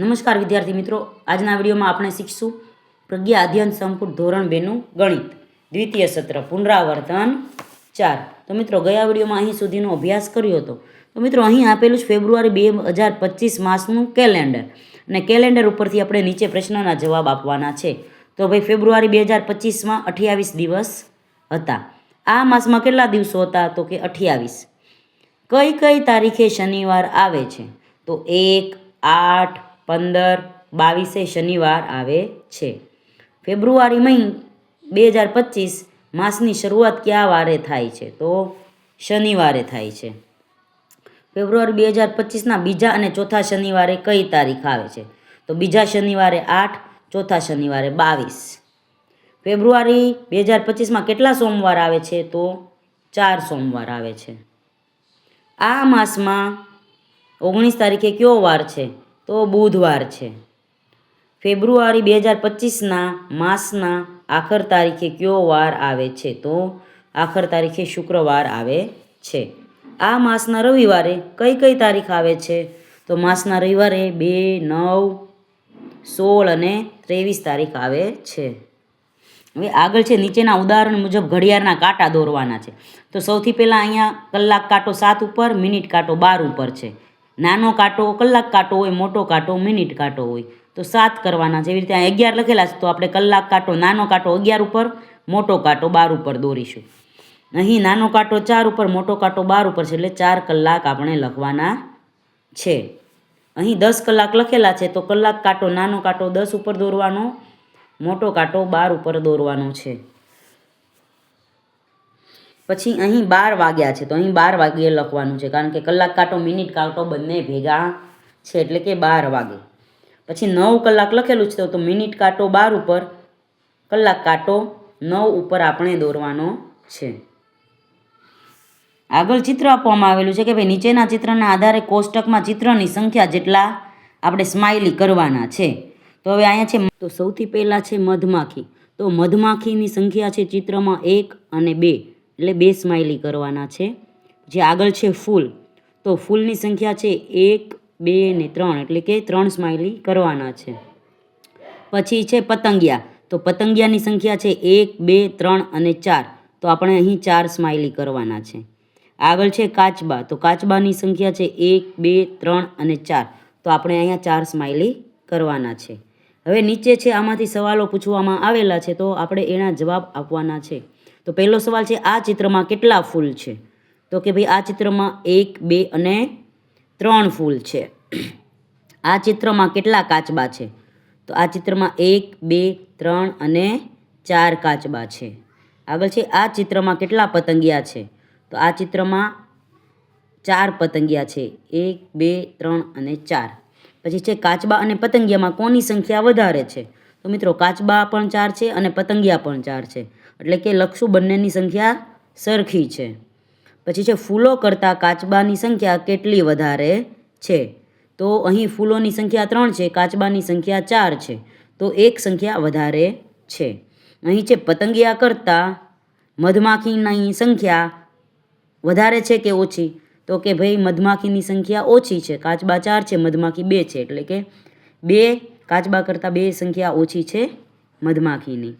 નમસ્કાર વિદ્યાર્થી મિત્રો. આજના વિડીયોમાં આપણે શીખશું પ્રજ્ઞા અધ્યયન સંપૂર્ણ ધોરણ બેનું ગણિત. દ્વિતીય સત્ર, પુનરાવર્તન ચાર. તો મિત્રો, ગયા વિડીયોમાં અહીં સુધીનો અભ્યાસ કર્યો હતો. તો મિત્રો, અહીં આપેલું છે ફેબ્રુઆરી બે હજાર પચીસ માસનું કેલેન્ડર. અને કેલેન્ડર ઉપરથી આપણે નીચે પ્રશ્નના જવાબ આપવાના છે. તો ભાઈ, ફેબ્રુઆરી બે હજાર પચીસમાં અઠ્યાવીસ દિવસ હતા. આ માસમાં કેટલા દિવસો હતા? તો કે અઠ્યાવીસ. કઈ કઈ તારીખે શનિવાર આવે છે? તો એક, આઠ પંદર, બાવીસે શનિવાર આવે છે. ફેબ્રુઆરી મહી બે હજાર પચીસ માસની શરૂઆત કયા વારે થાય છે? તો શનિવારે થાય છે. ફેબ્રુઆરી બે હજાર પચીસના બીજા અને ચોથા શનિવારે કઈ તારીખ આવે છે? તો બીજા શનિવારે આઠ, ચોથા શનિવારે બાવીસ. ફેબ્રુઆરી બે હજાર પચીસમાં કેટલા સોમવાર આવે છે? તો ચાર સોમવાર આવે છે. આ માસમાં ઓગણીસ તારીખે કયો વાર છે? તો બુધવાર છે. ફેબ્રુઆરી બે હજાર પચીસના માસના આખર તારીખે કયો વાર આવે છે? તો આખર તારીખે શુક્રવાર આવે છે. આ માસના રવિવારે કઈ કઈ તારીખ આવે છે? તો માસના રવિવારે બે, નવ, સોળ અને ત્રેવીસ તારીખ આવે છે. હવે આગળ છે, નીચેના ઉદાહરણ મુજબ ઘડિયાળના કાંટા દોરવાના છે. તો સૌથી પહેલાં અહીંયા કલાક કાંટો સાત ઉપર, મિનિટ કાંટો બાર ઉપર છે. નાનો કાંટો કલાક કાંટો હોય, મોટો કાંટો મિનિટ કાંટો હોય. તો સાત કરવાના જેવી રીતે અગિયાર લખેલા છે, તો આપણે કલાક કાંટો, નાનો કાંટો અગિયાર ઉપર, મોટો કાંટો બાર ઉપર દોરીશું. અહીં નાનો કાંટો ચાર ઉપર, મોટો કાંટો બાર ઉપર છે, એટલે ચાર કલાક આપણે લખવાના છે. અહીં દસ કલાક લખેલા છે, તો કલાક કાંટો, નાનો કાંટો દસ ઉપર દોરવાનો, મોટો કાંટો બાર ઉપર દોરવાનો છે. પછી અહીં બાર વાગ્યા છે, તો અહીં બાર વાગ્યે લખવાનું છે, કારણ કે કલાક કાંટો મિનિટ કાંટો બંને ભેગા છે, એટલે કે બાર વાગે. પછી નવ કલાક લખેલું છે, તો મિનિટ કાંટો બાર ઉપર, કલાક કાંટો નવ ઉપર આપણે દોરવાનો છે. આગળ ચિત્ર આપવામાં આવેલું છે કે ભાઈ નીચેના ચિત્રના આધારે કોષ્ટકમાં ચિત્રની સંખ્યા જેટલા આપણે સ્માઇલી કરવાના છે. તો હવે અહીંયા છે, તો સૌથી પહેલાં છે મધમાખી. તો મધમાખીની સંખ્યા છે ચિત્રમાં એક અને બે. એટલે બે સ્માઇલી કરવાના છે. જે આગળ છે ફૂલ, તો ફૂલની સંખ્યા છે એક, બે ને ત્રણ, એટલે કે ત્રણ સ્માઇલી કરવાના છે. પછી છે પતંગિયા, તો પતંગિયાની સંખ્યા છે એક, બે, ત્રણ અને ચાર, તો આપણે અહીં ચાર સ્માઇલી કરવાના છે. આગળ છે કાચબા, તો કાચબાની સંખ્યા છે એક, બે, ત્રણ અને ચાર, તો આપણે અહીંયા ચાર સ્માઇલી કરવાના છે. હવે નીચે છે આમાંથી સવાલો પૂછવામાં આવેલા છે, તો આપણે એના જવાબ આપવાના છે. તો પહેલો સવાલ છે, આ ચિત્રમાં કેટલા ફૂલ છે? તો કે ભાઈ, આ ચિત્રમાં એક, બે અને ત્રણ ફૂલ છે. આ ચિત્રમાં કેટલા કાચબા છે? તો આ ચિત્રમાં એક, બે, ત્રણ અને ચાર કાચબા છે. આગળ છે, આ ચિત્રમાં કેટલા પતંગિયા છે? તો આ ચિત્રમાં ચાર પતંગિયા છે. એક, બે, ત્રણ અને ચાર. પછી છે, કાચબા અને પતંગિયામાં કોની સંખ્યા વધારે છે? તો મિત્રો, કાચબા પણ ચાર છે અને પતંગિયા પણ ચાર છે. એટલે કે લક્ષુ બંનેની સંખ્યા સરખી છે. પછી છે, ફૂલો કરતાં કાચબાની સંખ્યા કેટલી વધારે છે? તો અહીં ફૂલોની સંખ્યા ત્રણ છે, કાચબાની સંખ્યા ચાર છે, તો એક સંખ્યા વધારે છે. અહીં છે, પતંગિયા કરતાં મધમાખીની સંખ્યા વધારે છે કે ઓછી? તો કે ભાઈ, મધમાખીની સંખ્યા ઓછી છે, કાચબા ચાર છે, મધમાખી બે છે, એટલે કે બે કાચબા કરતાં બે સંખ્યા ઓછી છે મધમાખીની.